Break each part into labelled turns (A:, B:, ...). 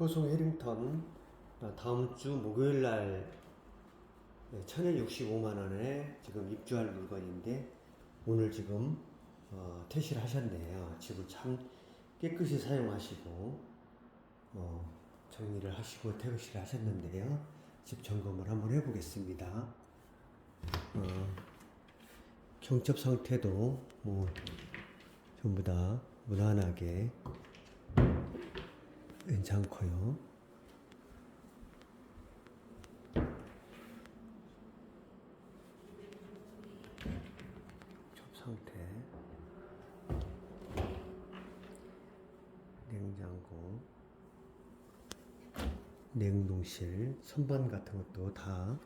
A: 효성 해링턴 어, 다음 주 목요일 날 1065만 원에 지금 입주할 물건인데 오늘 지금 어, 퇴실 하셨네요. 집을 참 깨끗이 사용하시고 어, 정리를 하시고 퇴실 하셨는데요. 집 점검을 한번 해보겠습니다. 어, 경첩 상태도 뭐 전부 다 무난하게 괜찮고요. 접 상태, 냉장고, 냉동실, 선반 같은 것도 다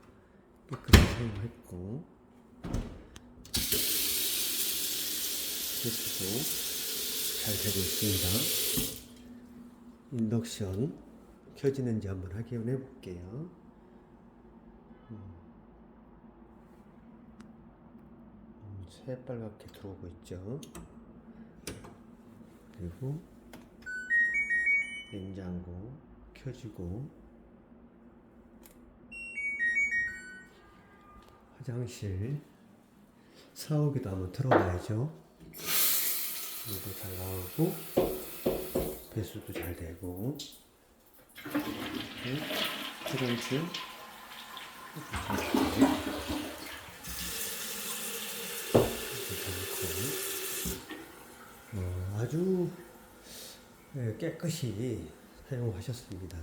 A: 깨끗이 사용했고, 세트도 잘 되고 있습니다. 인덕션 켜지는지 한번 확인해 볼게요. 음, 새빨갛게 들어오고 있죠. 그리고 냉장고 켜지고 화장실 사오기도 한번 틀어봐야죠. 물도 잘 나오고 배수도 잘 되고. 화장실 어, 아주 예, 깨끗이 사용하셨습니다.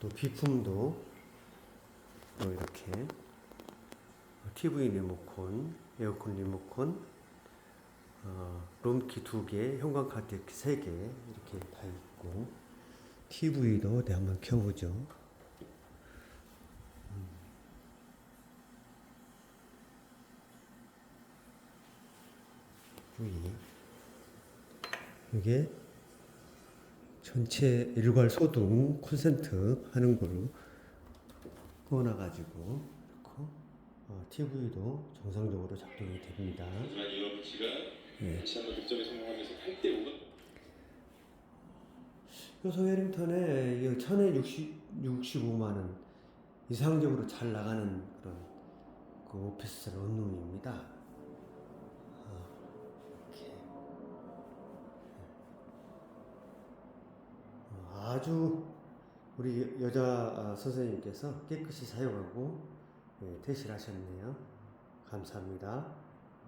A: 또 비품도 또 이렇게. TV 리모컨, 에어컨 리모컨, 어, 롬키 두 개, 현관 카드 세개 이렇게 다 TV도 네, 한번 켜보죠. 음. TV 이게 전체 일괄 소등 콘센트 하는 거로 꺼놔가지고 이렇게 어, TV도 정상적으로 작동이 됩니다.
B: 하지만 씨가
A: 예.
B: 다시 한번 득점에 성공하면서 8대 5가
A: 효소 해링턴에 1065만 원 이상적으로 잘 나가는 그런 그 오피스 런룸입니다. 아, 이렇게 어, 아주 우리 여자 아, 선생님께서 깨끗이 사용하고 예, 퇴실하셨네요. 감사합니다.